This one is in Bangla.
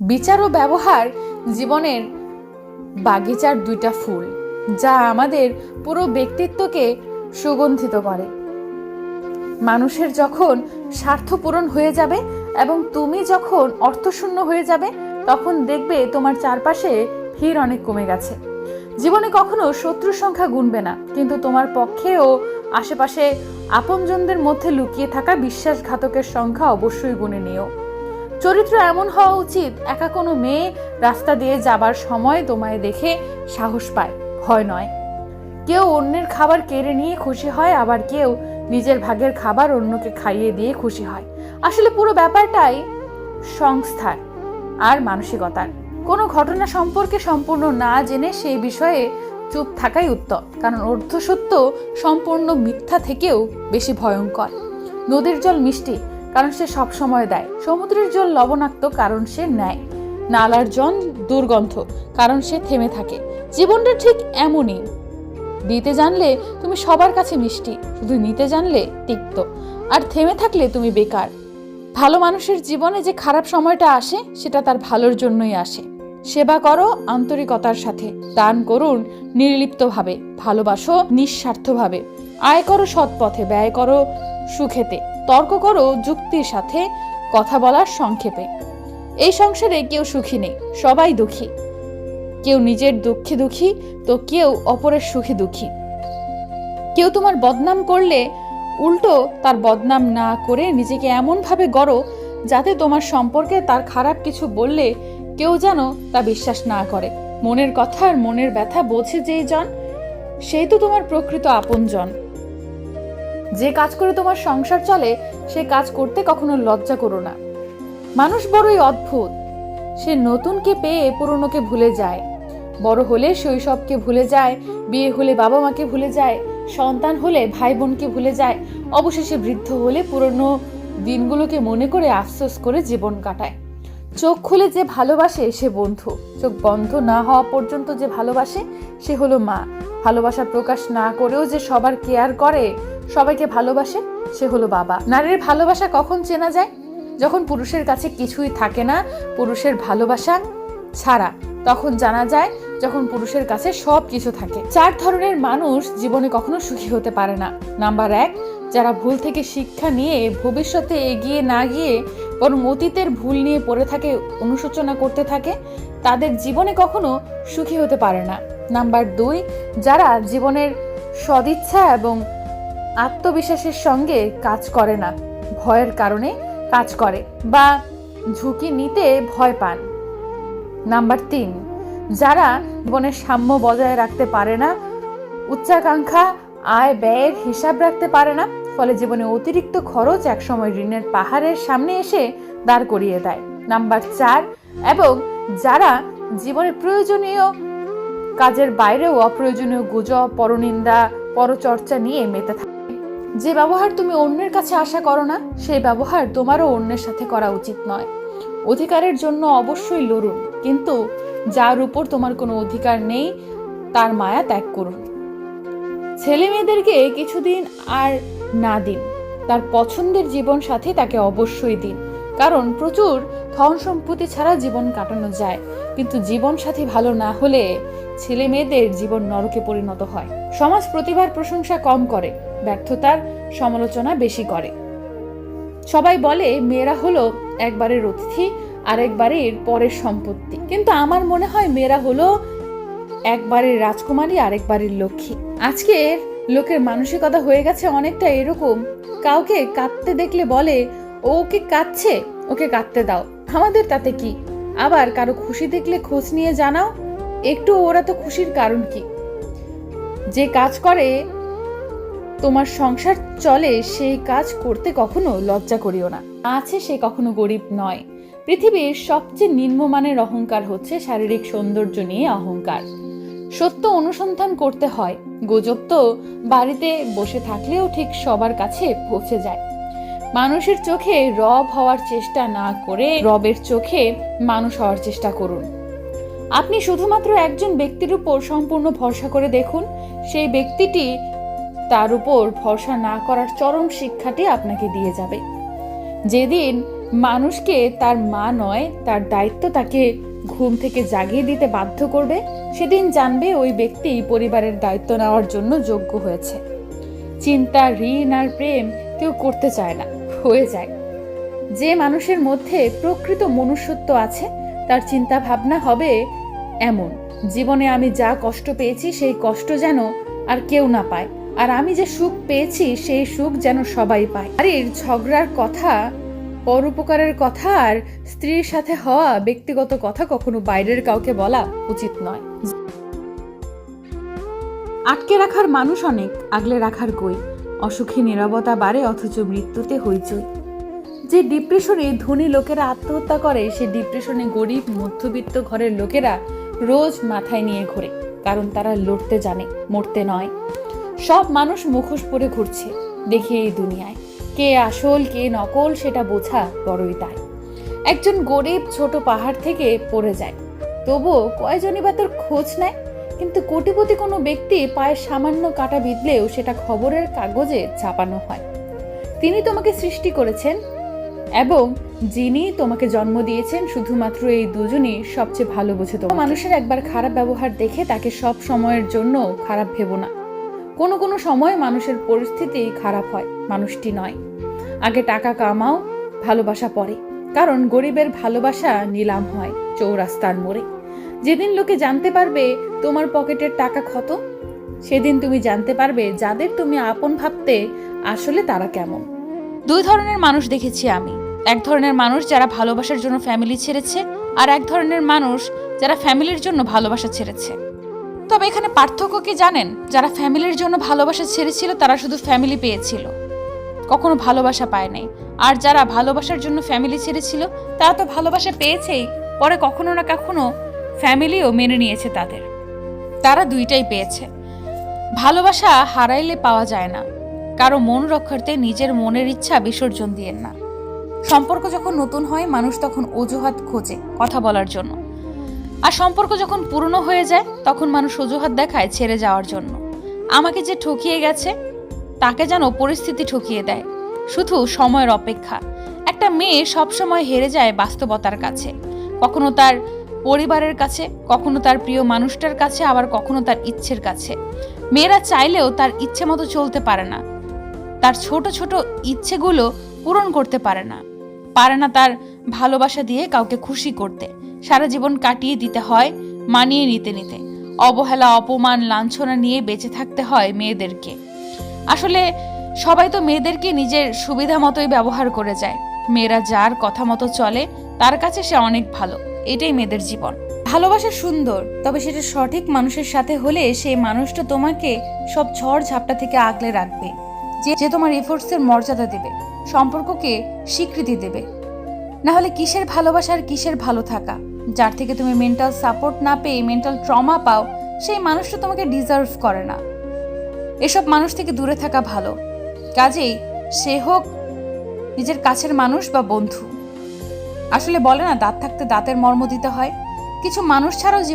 বিচার ও ব্যবহার জীবনের বাগিচার দুইটা ফুল, যা আমাদের পুরো ব্যক্তিত্বকে সুগন্ধিত করে। মানুষের যখন স্বার্থ পূরণ হয়ে যাবে এবং তুমি যখন অর্থশূন্য হয়ে যাবে, তখন দেখবে তোমার চারপাশে ভিড় অনেক কমে গেছে। জীবনে কখনো শত্রুর সংখ্যা গুনবে না, কিন্তু তোমার পক্ষে ও আশেপাশে আপনজনদের মধ্যে লুকিয়ে থাকা বিশ্বাসঘাতকের সংখ্যা অবশ্যই গুনে নিও। চরিত্র এমন হওয়া উচিত, একা কোনো মেয়ে রাস্তা দিয়ে যাবার সময় তোমায় দেখে সাহস পায়, ভয় নয়। কেউ অন্যের খাবার কেড়ে নিয়ে খুশি হয়, আবার কেউ নিজের ভাগের খাবার অন্যকে খাইয়ে দিয়ে খুশি হয়। আসলে পুরো ব্যাপারটাই সংস্থার আর মানসিকতার। কোনো ঘটনা সম্পর্কে সম্পূর্ণ না জেনে সেই বিষয়ে চুপ থাকাই উত্তম, কারণ অর্ধসত্য সম্পূর্ণ মিথ্যা থেকেও বেশি ভয়ঙ্কর। নদীর জল মিষ্টি কারণ সে সব সময় দেয়। সমুদ্রের জল লবণাক্ত কারণ সে নেয়। নালার জল দুর্গন্ধ কারণ সে থেমে থাকে। জীবনটা ঠিক এমনই। দিতে জানলে তুমি সবার কাছে মিষ্টি, শুধু নিতে জানলে তিক্ত। আর থেমে থাকলে তুমি বেকার। ভালো মানুষের জীবনে যে খারাপ সময়টা আসে, সেটা তার ভালোর জন্যই আসে। সেবা করো আন্তরিকতার সাথে। দান করুন নির্লিপ্তভাবে। ভালোবাসো নিঃস্বার্থভাবে। আয় করো সৎ পথে ব্যয় করো সুখেতে। তর্ক করো যুক্তির সাথে, কথা বলার সংক্ষেপে। এই সংসারে কেউ সুখী নেই, সবাই দুঃখী। কেউ নিজের দুঃখে দুঃখী, তো কেউ অপরের সুখে দুঃখী। কেউ তোমার বদনাম করলে উল্টো তার বদনাম না করে নিজেকে এমনভাবে গড়ো যাতে তোমার সম্পর্কে তার খারাপ কিছু বললে কেউ যেন তা বিশ্বাস না করে। মনের কথা আর মনের ব্যথা বোঝে যেই জন, সেই তো তোমার প্রকৃত আপনজন। যে কাজ করে তোমার সংসার চলে, সে কাজ করতে কখনো লজ্জা করো না। মানুষ বড়ই অদ্ভুত। সে নতুনকে পেয়ে পুরনোকে ভুলে যায়। বড় হলে শৈশবকে ভুলে যায়, বিয়ে হলে বাবা মাকে ভুলে যায়, সন্তান হলে ভাই বোনকে ভুলে যায়, অবশেষে বৃদ্ধ হলে পুরনো দিনগুলোকে মনে করে আফসোস করে জীবন কাটায়। চোখ খুলে যে ভালোবাসে সে বন্ধু। চোখ বন্ধ না হওয়া পর্যন্ত যে ভালোবাসে, সে হলো মা। ভালোবাসা প্রকাশ না করেও যে সবার কেয়ার করে সবাইকে ভালোবাসে, সে হলো বাবা। নারীর ভালোবাসা কখন চেনা যায়? যখন পুরুষের কাছে কিছুই থাকে না, পুরুষের ভালোবাসা ছাড়া। তখন জানা যায় যখন পুরুষের কাছে সব কিছু থাকে। চার ধরনের মানুষ জীবনে কখনো সুখী হতে পারে না। নাম্বার এক, যারা ভুল থেকে শিক্ষা নিয়ে ভবিষ্যতে এগিয়ে না গিয়ে বরং অতীতের ভুল নিয়ে পড়ে থাকে, অনুশোচনা করতে থাকে, তাদের জীবনে কখনো সুখী হতে পারে না। নাম্বার দুই, যারা জীবনের সদিচ্ছা এবং আত্মবিশ্বাসের সঙ্গে কাজ করে না, ভয়ের কারণে কাজ করে বা ঝুঁকি নিতে ভয় পান। নাম্বার তিন, যারা জীবনের সাম্য বজায় রাখতে পারে না, উচ্চাকাঙ্ক্ষা, আয় ব্যয়ের হিসাব রাখতে পারে না, ফলে জীবনে অতিরিক্ত খরচ একসময় ঋণের পাহাড়ের সামনে এসে দাঁড় করিয়ে দেয়। নাম্বার চার, এবং যারা জীবনের প্রয়োজনীয় কাজের বাইরেও অপ্রয়োজনীয় গুজব, পরনিন্দা, পরচর্চা নিয়ে মেতে থাকে। যে ব্যবহার তুমি অন্যের কাছে আশা করো না, সেই ব্যবহার তোমারও অন্যের সাথে করা উচিত নয়। অধিকারের জন্য অবশ্যই লড়ুন, কিন্তু যার উপর তোমার কোনো অধিকার নেই, তার মায়া ত্যাগ করুন। ছেলে মেয়েদেরকে কিছুদিন আর না দিন, তার পছন্দের জীবন সাথী তাকে অবশ্যই দিন, কারণ প্রচুর ধন সম্পত্তি ছাড়া জীবন কাটানো যায়। কিন্তু জীবন সাথী ভালো না হলে ছেলে মেয়েদের জীবন নরকে পরিণত হয়। সমাজ প্রতিভার প্রশংসা কম করে, ব্যর্থতার সমালোচনা বেশি করে। সবাই বলে, মেয়েরা হলো একবারের অতিথি, আরেকবারের পরের সম্পত্তি। কিন্তু আমার মনে হয় মেয়েরা হলো একবারের রাজকুমারী, আরেকবারের লক্ষ্মী। আজকের লোকের মানসিকতা হয়ে গেছে অনেকটা এরকম। কাউকে কাঁদতে দেখলে বলে, ও ওকে কাঁদছে, ওকে কাঁদতে দাও। আমাদের তাতে কি আবার কারও খুশি দেখলে খোঁজ নিয়ে জানাও, একটু ওরা তো খুশির কারণ কি? যে কাজ করে, তোমার সংসার চলে, সেই কাজ করতে কখনো লজ্জা করিও না। আছে সে কখনো গরিব নয়। পৃথিবীর সবচেয়ে নিম্নমানের অহংকার হচ্ছে শারীরিক সৌন্দর্য নিয়ে অহংকার। সত্য অনুসন্ধান করতে হয়। গুজব তো বাড়িতে বসে থাকলেও ঠিক সবার কাছে পৌঁছে যায়। মানুষের চোখে রব হওয়ার চেষ্টা না করে রবের চোখে মানুষ হওয়ার চেষ্টা করুন। আপনি শুধুমাত্র একজন ব্যক্তির উপর সম্পূর্ণ ভরসা করে দেখুন, সেই ব্যক্তিটি তার উপর ভরসা না করার চরম শিক্ষাটি আপনাকে দিয়ে যাবে। যেদিন মানুষকে তার মা নয়, তার দায়িত্ব তাকে ঘুম থেকে জাগিয়ে দিতে বাধ্য করবে, সেদিন জানবে ওই ব্যক্তি পরিবারের দায়িত্ব নেওয়ার জন্য যোগ্য হয়েছে। চিন্তা, ঋণ আর প্রেম কেউ করতে চায় না। হয়ে যায়। যে মানুষের মধ্যে প্রকৃত মনুষ্যত্ব আছে, তার চিন্তা ভাবনা হবে এমন। জীবনে আমি যা কষ্ট পেয়েছি, সেই কষ্ট যেন আর কেউ না পায়। আর আমি যে সুখ পেয়েছি, সেই সুখ যেন সবাই পায়। বাড়ির ঝগড়ার কথা, পরোপকারের কথা আর স্ত্রীর সাথে হওয়া ব্যক্তিগত কথা কখনো বাইরের কাউকে বলা উচিত নয়। আটকে রাখার মানুষ অনেক, আগলে রাখার কই। অসুখী নিরবতা বাড়ে অথচ মৃত্যুতে হইচই। যে ডিপ্রেশনে ধনী লোকেরা আত্মহত্যা করে, সে ডিপ্রেশনে গরিব, মধ্যবিত্ত ঘরের লোকেরা রোজ মাথায় নিয়ে ঘোরে, কারণ তারা লড়তে জানে, মরতে নয়। সব মানুষ মুখোশ পরে ঘুরছে, দেখি এই দুনিয়ায়। কে আসল, কে নকল, সেটা বোঝা বড়ই তাই। একজন গরিব ছোট পাহাড় থেকে পড়ে যায়, তবুও কয়জনই বা তোর খোঁজ নেয়? কিন্তু কোটিপতি কোনো ব্যক্তি পায়ের সামান্য কাটা বিঁধলেও সেটা খবরের কাগজে ছাপানো হয়। তিনি তোমাকে সৃষ্টি করেছেন এবং যিনি তোমাকে জন্ম দিয়েছেন শুধুমাত্র এই দুজনই সবচেয়ে ভালো বুঝে তো মানুষের একবার খারাপ ব্যবহার দেখে তাকে সব সময়ের জন্য খারাপ ভেবো না। কোনো কোনো সময় মানুষের পরিস্থিতি খারাপ হয়, মানুষটি নয়। আগে টাকা কামাও, ভালোবাসা পরে। কারণ গরিবের ভালোবাসা নিলাম হয় চৌরাস্তার মোড়ে। যেদিন লোকে জানতে পারবে তোমার পকেটের টাকা ক্ষত, সেদিন তুমি জানতে পারবে যাদের তুমি আপন ভাবতে আসলে তারা কেমন। দুই ধরনের মানুষ দেখেছি আমি। এক ধরনের মানুষ যারা ভালোবাসার জন্য ফ্যামিলি ছেড়েছে আর এক ধরনের মানুষ যারা ফ্যামিলির জন্য ভালোবাসা ছেড়েছে। তবে এখানে পার্থক্য কি জানেন? যারা ফ্যামিলির জন্য ভালোবাসা ছেড়েছিল, তারা শুধু ফ্যামিলি পেয়েছিল। কখনো ভালোবাসা পায় নাই। আর যারা ভালোবাসার জন্য ফ্যামিলি ছেড়েছিল, তারা তো ভালোবাসা পেয়েছেই। পরে কখনো না কখনো ফ্যামিলিও মেনে নিয়েছে তাদের। তারা দুইটাই পেয়েছে। ভালোবাসা হারাইলে পাওয়া যায় না। কারও মন রক্ষার্থে নিজের মনের ইচ্ছা বিসর্জন দিয়েন না। সম্পর্ক যখন নতুন হয়, মানুষ তখন অজুহাত খোঁজে কথা বলার জন্য। আর সম্পর্ক যখন পুরনো হয়ে যায়, তখন মানুষ অজুহাত দেখায় ছেড়ে যাওয়ার জন্য। আমাকে যে ঠকিয়ে গেছে, তাকে যেন পরিস্থিতি ঠকিয়ে দেয়। শুধু সময়ের অপেক্ষা। একটা মেয়ে সবসময় হেরে যায় বাস্তবতার কাছে। কখনো তার পরিবারের কাছে, কখনো তার প্রিয় মানুষটার কাছে, আবার কখনো তার ইচ্ছের কাছে। মেয়েরা চাইলেও তার ইচ্ছে মতো চলতে পারে না। তার ছোট ছোট ইচ্ছেগুলো পূরণ করতে পারে না। পারে না তার ভালোবাসা দিয়ে কাউকে খুশি করতে। সারা জীবন কাটিয়ে দিতে হয়, মানিয়ে নিতে নিতে। অবহেলা, অপমান, লাঞ্ছনা নিয়ে বেঁচে থাকতে হয় মেয়েদেরকে। আসলে সবাই তো মেয়েদেরকে নিজের সুবিধা মতোই ব্যবহার করে যায়। মেয়েরা যার কথা মতো চলে, তার কাছে সে অনেক ভালো। এটাই মেয়েদের জীবন। ভালোবাসা সুন্দর, তবে সেটা সঠিক মানুষের সাথে হলে সেই মানুষটা তোমাকে সব ঝড় ঝাপটা থেকে আগলে রাখবে। যে যে তোমার এফোর্টসের মর্যাদা দেবে, সম্পর্ককে স্বীকৃতি দেবে। না হলে কিসের ভালোবাসার কিসের ভালো থাকা? যার থেকে তুমি মেন্টাল সাপোর্ট না পেয়ে মেন্টাল ট্রমা পাও, সেই মানুষটা তোমাকে ডিজার্ভ করে না। এসব মানুষ থেকে দূরে থাকা ভালো। কাজেই সে হোক নিজের কাছের মানুষ বা বন্ধু। আসলে বলে না দাঁত থাকতে দাঁতের মর্ম দিতে হয়। কিছু মানুষ ছাড়াও জীবন